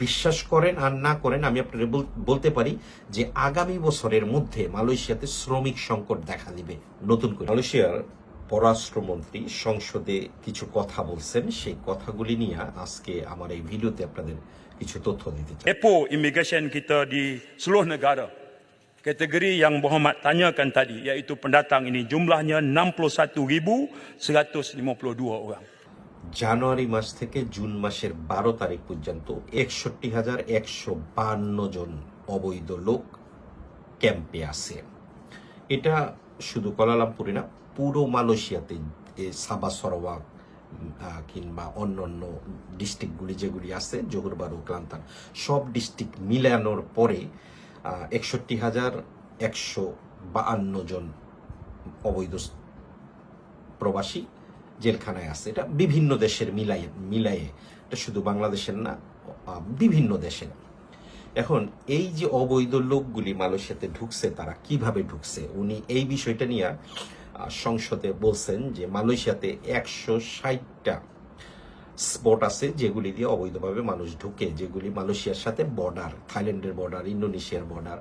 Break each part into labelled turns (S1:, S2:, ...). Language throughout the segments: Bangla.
S1: বিশ্বাস করেন আর না করেন আমি আপনাদের বল- বলতে পারি যে আগামী বছরের মধ্যে মালয়েশিয়াতে শ্রমিক সংকট দেখা দিবে নতুন করে মালয়েশিয়ার পররাষ্ট্রমন্ত্রী সংসদে কিছু কথা বলছেন সেই কথাগুলি নিয়ে আজকে আমার এই ভিডিওতে আপনাদের কিছু তথ্য দিতে চাই
S2: Depo immigration kita di seluruh negara. Kategori yang Muhammad tanyakan tadi iaitu pendatang ini jumlahnya 61,152 orang.
S1: জানুয়ারি মাস থেকে জুন মাসের বারো তারিখ পর্যন্ত একষট্টি হাজার একশো বান্ন জন অবৈধ লোক ক্যাম্পে আছে। এটা শুধু কলালামপুরে না পুরো মালয়েশিয়াতে সাবা আহ, কিংবা অন্যান্য ডিস্ট্রিক্টগুলি যেগুলি আছে জোহরবারু ক্লান্তান সব ডিস্ট্রিক্ট মিলানোর পরে একষট্টি হাজার একশো বাহান্ন জন অবৈধ প্রবাসী জেলখানায় আছে। এটা বিভিন্ন দেশের মিলাই মিলাইয়ে এটা শুধু বাংলাদেশের না বিভিন্ন দেশের। এখন এই যে অবৈধ লোকগুলি মালয়েশিয়াতে ঢুকছে, তারা কীভাবে ঢুকছে? উনি এই বিষয়টা নিয়ে সংসদে বলছেন যে মালয়েশিয়াতে একশো ষাটটা স্পট আছে যেগুলি দিয়ে অবৈধভাবে মানুষ ঢুকে, যেগুলি মালয়েশিয়ার সাথে বর্ডার, থাইল্যান্ডের বর্ডার, ইন্দোনেশিয়ার বর্ডার।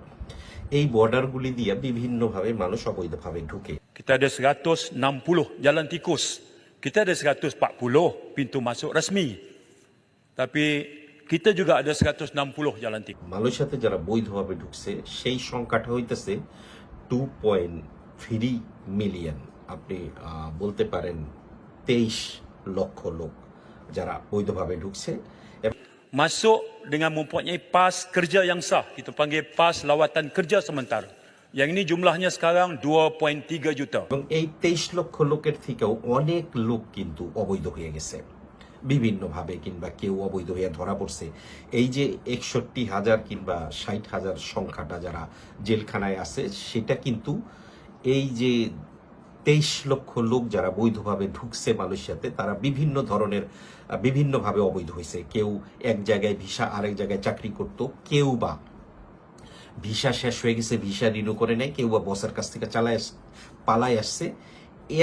S1: এই বর্ডারগুলি দিয়ে বিভিন্নভাবে মানুষ অবৈধভাবে ঢুকে।
S2: Kita ada 160 jalan. Kita ada 140 pintu masuk rasmi. Tapi kita juga ada 160 jalan tikus.
S1: মালয়েশিয়াতে যারা বৈধভাবে ঢুকছে সেই সংখ্যাটা হইতেছে টু পয়েন্ট থ্রি মিলিয়ন আপনি আহ, বলতে পারেন তেইশ লক্ষ লোক যারা বৈধভাবে ঢুকছে এবং
S2: Masuk dengan mempunyai pas kerja yang sah. Kita panggil pas lawatan kerja sementara. Yang ini jumlahnya sekarang 2.3 juta.
S1: এবং এই তেইশ লক্ষ লোকের থেকেও অনেক লোক কিন্তু অবৈধ হয়ে গেছে। বিভিন্নভাবে কিংবা কেউ অবৈধ হয়ে ধরা পড়ছে। এই যে একষট্টি হাজার কিংবা ষাট হাজার সংখ্যাটা যারা জেলখানায় আছে, সেটা কিন্তু এই যে তেইশ লক্ষ লোক যারা বৈধভাবে ঢুকছে মালয়েশিয়াতে, তারা বিভিন্ন ধরনের বিভিন্নভাবে অবৈধ হয়েছে। কেউ এক জায়গায় ভিসা, আরেক জায়গায় চাকরি করত, কেউ বা ভিসা শেষ হয়ে গেছে, ভিসা রিনিউ করে নেয়, কেউ বা বসের কাছ থেকে চালায় পালায় আসছে।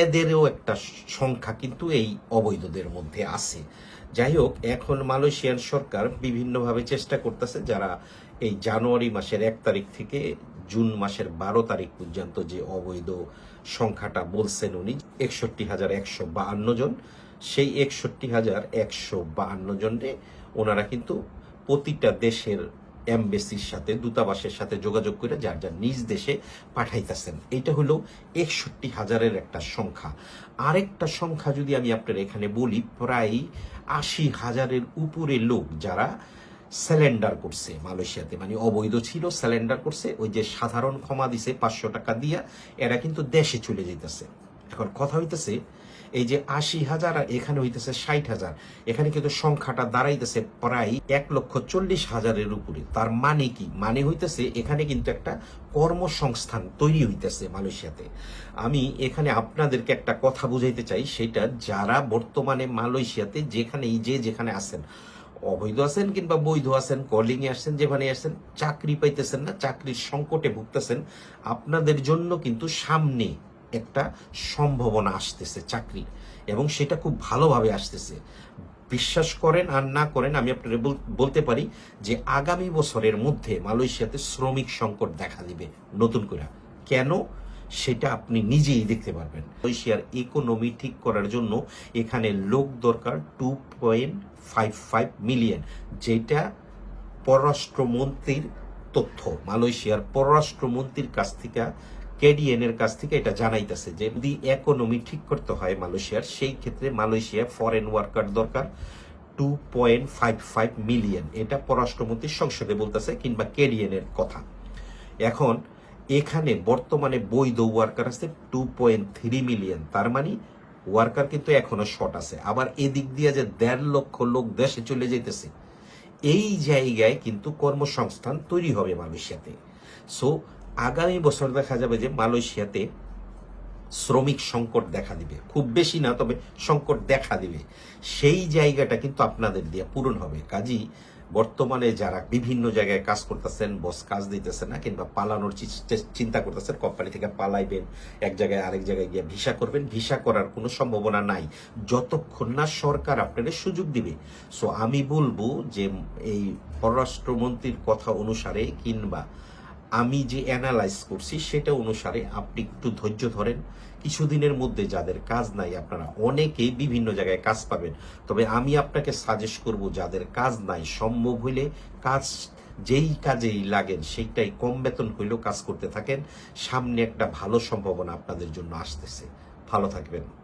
S1: এদেরও একটা সংখ্যা কিন্তু এই অবৈধদের মধ্যে আছে। যাই হোক, এখন মালয়েশিয়ার সরকার বিভিন্নভাবে চেষ্টা করতেছে যারা এই জানুয়ারি মাসের এক তারিখ থেকে জুন মাসের বারো তারিখ পর্যন্ত যে অবৈধ সংখ্যাটা বলছেন উনি, একষট্টি হাজার একশো বাহান্ন জন। সেই একষট্টি হাজার একশো বাহান্ন জনে ওনারা কিন্তু প্রতিটা দেশের এমবেসির সাথে, দূতাবাসের সাথে যোগাযোগ করে যার যার নিজ দেশে পাঠাইতেছেন। এটা হলো একষট্টি হাজারের একটা সংখ্যা। আরেকটা সংখ্যা যদি আমি আপনার এখানে বলি, প্রায় আশি হাজারের উপরে লোক যারা স্যালেন্ডার করছে মালয়েশিয়াতে। মানে অবৈধ ছিল স্যালেন্ডার করছে, ওই যে সাধারণ ক্ষমা দিছে পাঁচশো টাকা দিয়া, এরা কিন্তু দেশে চলে যেতেছে এখন কথা হইতেছে এই যে আশি হাজার আর এখানে হইতেছে ষাট হাজার। এখানে কিন্তু সংখ্যাটা দাঁড়াইতেছে প্রায় এক লক্ষ চল্লিশ হাজারের উপরে। তার মানে কি? মানে হইতেছে এখানে কিন্তু একটা কর্মসংস্থান তৈরি হইতেছে মালয়েশিয়াতে। আমি এখানে আপনাদেরকে একটা কথা বুঝাইতে চাই, সেটা যারা বর্তমানে মালয়েশিয়াতে যেখানেই যে যেখানে আছেন, অবৈধ আছেন কিংবা বৈধ আছেন কলিং এ আসছেন, যেখানে আসছেন, চাকরি পাইতেছেন না, চাকরির সংকটে ভুগতেছেন, আপনাদের জন্য কিন্তু সামনে একটা সম্ভাবনা আসতেছে চাকরির এবং সেটা খুব ভালোভাবে আসতেছে। বিশ্বাস করেন আর না করেন, আমি আপনাদের বল- বলতে পারি যে আগামী বছরের মধ্যে মালয়েশিয়াতে শ্রমিক সংকট দেখা দিবে নতুন করে। কেন? সেটা আপনি নিজেই দেখতে পারবেন। মালয়েশিয়ার ইকোনমি ঠিক করার জন্য এখানে লোক দরকার two point five five million যেটা পররাষ্ট্রমন্ত্রীর তথ্য। মালয়েশিয়ার পররাষ্ট্রমন্ত্রীর কাছ থেকে কেডিএন এর কাছ থেকে এটা জানাইতেছে যে যদি ইকোনমি ঠিক করতে হয় মালয়েশিয়ার, সেই ক্ষেত্রে মালয়েশিয়া ফরেন ওয়ার্কার দরকার two point five five million এটা পররাষ্ট্রমন্ত্রী সংসদে বলতেছে কিংবা কেডিএন এর কথা। এখন এখানে বর্তমানে বৈধ ওয়ার্কার আছে টু পয়েন্ট থ্রি মিলিয়ন তার মানে ওয়ার্কার কিন্তু এখনও শর্ট আছে। আবার এদিক দিয়ে যে দেড় লক্ষ লোক দেশে চলে যেতেছে এই জায়গায় কিন্তু কর্মসংস্থান তৈরি হবে মালয়েশিয়াতে। সো আগামী বছর দেখা যাবে যে মালয়েশিয়াতে শ্রমিক সংকট দেখা দিবে। খুব বেশি না, তবে সংকট দেখা দিবে। সেই জায়গাটা কিন্তু আপনাদের দিয়ে পূরণ হবে। কাজী, বর্তমানে যারা বিভিন্ন জায়গায় কাজ করতেছেন, বস কাজ দিতেছে না, কিংবা পালানোর চিন্তা করতেছেন, কোম্পানি থেকে পালাইবেন, এক জায়গায় আরেক জায়গায় গিয়ে ভিসা করবেন, ভিসা করার কোনো সম্ভাবনা নাই। যতক্ষণ না সরকার আপনাদের সুযোগ দিবে। সো আমি বলব যে এই পররাষ্ট্রমন্ত্রীর কথা অনুসারে কিংবা আমি যে অ্যানালাইজ করছি সেটা অনুসারে আপনি একটু ধৈর্য ধরেন। কিছুদিনের মধ্যে যাদের কাজ নাই, আপনারা অনেকেই বিভিন্ন জায়গায় কাজ পাবেন। তবে আমি আপনাকে সাজেস্ট করব, যাদের কাজ নাই, সম্ভব হইলে কাজ যেই কাজেই লাগেন, সেইটাই কম বেতন হইলেও কাজ করতে থাকেন। সামনে একটা ভালো সম্ভাবনা আপনাদের জন্য আসতেছে। ভালো থাকবেন।